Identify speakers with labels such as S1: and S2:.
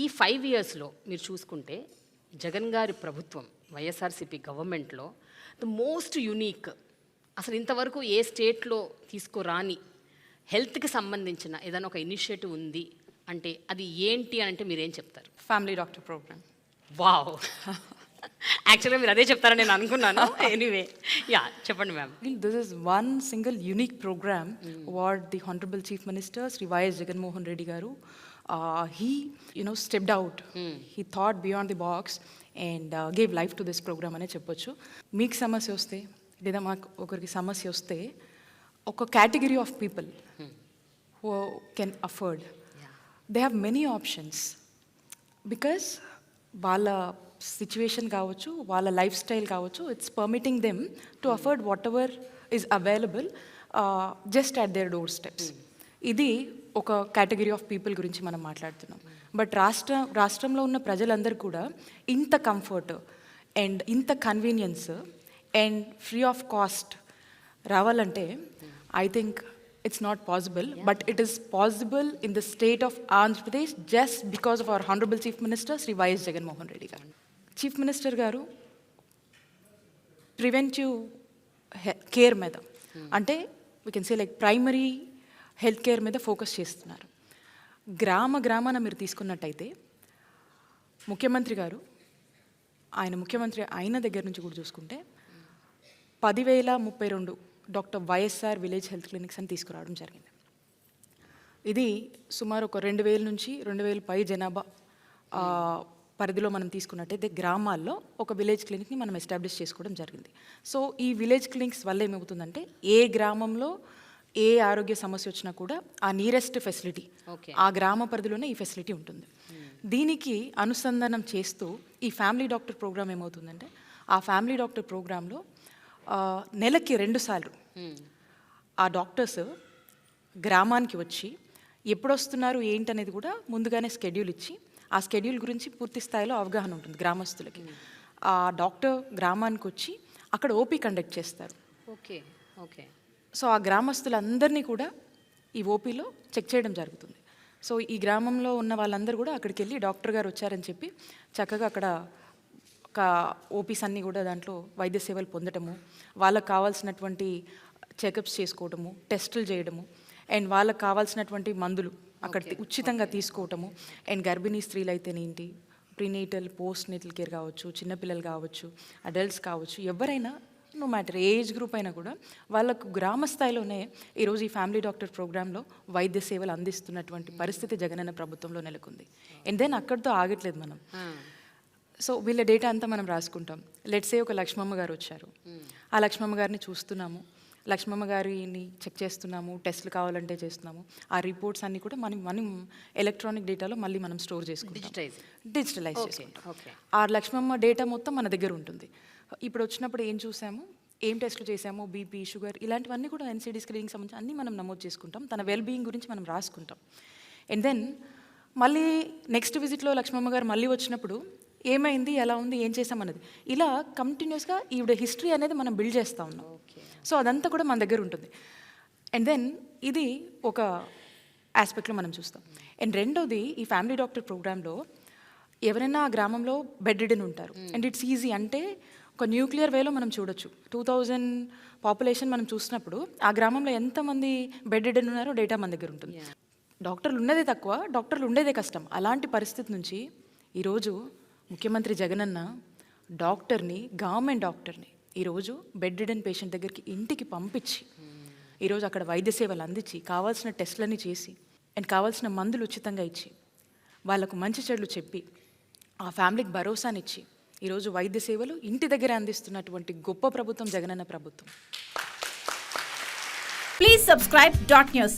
S1: ఈ ఫైవ్ ఇయర్స్లో మీరు చూసుకుంటే జగన్ గారి ప్రభుత్వం వైఎస్ఆర్సీపీ గవర్నమెంట్లో ద మోస్ట్ యునీక్ అసలు ఇంతవరకు ఏ స్టేట్లో తీసుకురాని హెల్త్కి సంబంధించిన ఏదైనా ఒక ఇనిషియేటివ్ ఉంది అంటే అది ఏంటి అని అంటే మీరేం చెప్తారు?
S2: ఫ్యామిలీ డాక్టర్ ప్రోగ్రామ్
S1: వావ్ యాక్చువల్గా మీరు అదే చెప్తారని నేను అనుకున్నాను. ఎనీవే యా చెప్పండి ma'am
S2: This is one single unique program what the Honorable Chief Minister Sri Y.S. Jaganmohan Reddy Garu, uh, he you know stepped out. He thought beyond the box and uh, gave life to this program అనే చెప్పొచ్చు మీకు సమస్య వస్తే లేదా మాకు ఒకరికి సమస్య వస్తే ఒక category of people who can afford they have many options because వాళ్ళ సిచ్యువేషన్ కావచ్చు వాళ్ళ లైఫ్ స్టైల్ కావచ్చు it's permitting them to afford whatever is available just at their doorsteps ఇది ఒక కేటగిరీ ఆఫ్ పీపుల్ గురించి మనం మాట్లాడుతున్నాం. బట్ రాష్ట్ర రాష్ట్రంలో ఉన్న ప్రజలందరూ కూడా ఇంత కంఫర్ట్ అండ్ ఇంత convenience and free of cost రావాలంటే I think it's not possible. But it is possible in the state of Andhra Pradesh just because of our honourable chief minister Shri YS Jaganmohan Reddy garu. Chief minister garu preventive care మీద. అంటే we can say like primary health care మీద focus చేస్తున్నారు. గ్రామ గ్రామాన మీరు తీసుకున్నట్టయితే ముఖ్యమంత్రి గారు ఆయన ముఖ్యమంత్రి అయిన దగ్గర నుంచి కూడా చూసుకుంటే పదివేల ముప్పై రెండు doctor YSR village health clinics అని తీసుకురావడం జరిగింది. ఇది సుమారు ఒక రెండు వేల నుంచి రెండు వేల పై జనాభా పరిధిలో మనం తీసుకున్నట్టయితే గ్రామాల్లో ఒక విలేజ్ క్లినిక్ని మనం ఎస్టాబ్లిష్ చేసుకోవడం జరిగింది. సో ఈ విలేజ్ క్లినిక్స్ వల్ల ఏమవుతుందంటే ఏ గ్రామంలో ఏ ఆరోగ్య సమస్య వచ్చినా కూడా ఆ నియరెస్ట్ ఫెసిలిటీ ఆ గ్రామ పరిధిలోనే ఈ ఫెసిలిటీ ఉంటుంది. దీనికి అనుసంధానం చేస్తూ ఈ ఫ్యామిలీ డాక్టర్ ప్రోగ్రామ్ ఏమవుతుందంటే ఆ ఫ్యామిలీ డాక్టర్ ప్రోగ్రాంలో నెలకి రెండు సార్లు ఆ డాక్టర్స్ గ్రామానికి వచ్చి ఎప్పుడు వస్తున్నారు ఏంటనేది కూడా ముందుగానే స్కెడ్యూల్ ఇచ్చి ఆ స్కెడ్యూల్ గురించి పూర్తి స్థాయిలో అవగాహన ఉంటుంది గ్రామస్తులకి. ఆ డాక్టర్ గ్రామానికి వచ్చి అక్కడ ఓపీ కండక్ట్ చేస్తారు.
S1: Okay okay.
S2: సో ఆ గ్రామస్తులందరినీ కూడా ఈ ఓపీలో చెక్ చేయడం జరుగుతుంది. సో ఈ గ్రామంలో ఉన్న వాళ్ళందరూ కూడా అక్కడికి వెళ్ళి డాక్టర్ గారు వచ్చారని చెప్పి చక్కగా అక్కడ ఒక ఓపీస్ అన్నీ కూడా దాంట్లో వైద్య సేవలు పొందటము వాళ్ళకి కావాల్సినటువంటి చెకప్స్ చేసుకోవటము టెస్టులు చేయడము అండ్ వాళ్ళకి కావాల్సినటువంటి మందులు అక్కడ ఉచితంగా తీసుకోవటము అండ్ గర్భిణీ స్త్రీలు అయితేనేంటి ప్రీనేటల్ పోస్ట్ నేటల్ కేర్ కావచ్చు చిన్నపిల్లలు కావచ్చు అడల్ట్స్ కావచ్చు ఎవరైనా నో మ్యాటర్ ఏజ్ గ్రూప్ అయినా కూడా వాళ్ళకు గ్రామ స్థాయిలోనే ఈరోజు ఈ ఫ్యామిలీ డాక్టర్ ప్రోగ్రాంలో వైద్య సేవలు అందిస్తున్నటువంటి పరిస్థితి జగనన్న ప్రభుత్వంలో నెలకొంది. అండ్ దెన్ అక్కడితో ఆగట్లేదు మనం. సో వీళ్ళ డేటా అంతా మనం రాసుకుంటాం. లెట్సే ఒక లక్ష్మమ్మ గారు వచ్చారు. ఆ లక్ష్మమ్మ గారిని చూస్తున్నాము. లక్ష్మమ్మ గారిని చెక్ చేస్తున్నాము టెస్ట్లు కావాలంటే చేస్తున్నాము. ఆ రిపోర్ట్స్ అన్ని కూడా మనం మనం ఎలక్ట్రానిక్ డేటాలో మళ్ళీ మనం స్టోర్ చేసుకుంటాం. డిజిటలైజ్ చేసుకుంటాం. ఆ లక్ష్మమ్మ డేటా మొత్తం మన దగ్గర ఉంటుంది. ఇప్పుడు వచ్చినప్పుడు ఏం చూసాము? ఏం టెస్ట్లు చేసాము? బీపీ షుగర్ ఇలాంటివన్నీ కూడా ఎన్సీడీ స్క్రీనింగ్ సంబంధించి అన్నీ మనం నమోదు చేసుకుంటాం. తన వెల్ బీయింగ్ గురించి మనం రాసుకుంటాం. అండ్ దెన్ మళ్ళీ నెక్స్ట్ విజిట్లో లక్ష్మమ్మ గారు మళ్ళీ వచ్చినప్పుడు ఏమైంది? ఎలా ఉంది? ఏం చేసామన్నది ఇలా కంటిన్యూస్గా ఈవిడ హిస్టరీ అనేది మనం బిల్డ్ చేస్తూ ఉన్నాం. సో అదంతా కూడా మన దగ్గర ఉంటుంది. అండ్ దెన్ ఇది ఒక ఆస్పెక్ట్లో మనం చూస్తాం. అండ్ రెండోది ఈ ఫ్యామిలీ డాక్టర్ ప్రోగ్రాంలో ఎవరైనా ఆ గ్రామంలో బెడ్ రిడన్ ఉంటారు. అండ్ ఇట్స్ ఈజీ అంటే ఒక న్యూక్లియర్ వేలో మనం చూడొచ్చు. టూ థౌజండ్ పాపులేషన్ మనం చూసినప్పుడు ఆ గ్రామంలో ఎంతమంది బెడ్ రిడన్ ఉన్నారో డేటా మన దగ్గర ఉంటుంది. డాక్టర్లు ఉన్నదే తక్కువ డాక్టర్లు ఉండేదే కష్టం. అలాంటి పరిస్థితి నుంచి ఈరోజు ముఖ్యమంత్రి జగనన్న డాక్టర్ని గవర్నమెంట్ డాక్టర్ని ఈరోజు బెడ్ రిడన్ పేషెంట్ దగ్గరికి ఇంటికి పంపించి ఈరోజు అక్కడ వైద్య సేవలు అందించి కావాల్సిన టెస్ట్లన్నీ చేసి అండ్ కావాల్సిన మందులు ఉచితంగా ఇచ్చి వాళ్ళకు మంచి చెడులు చెప్పి ఆ ఫ్యామిలీకి భరోసానిచ్చి ఈరోజు వైద్య సేవలు ఇంటి దగ్గర అందిస్తున్నటువంటి గొప్ప ప్రభుత్వం జగనన్న ప్రభుత్వం.
S3: Please subscribe dot news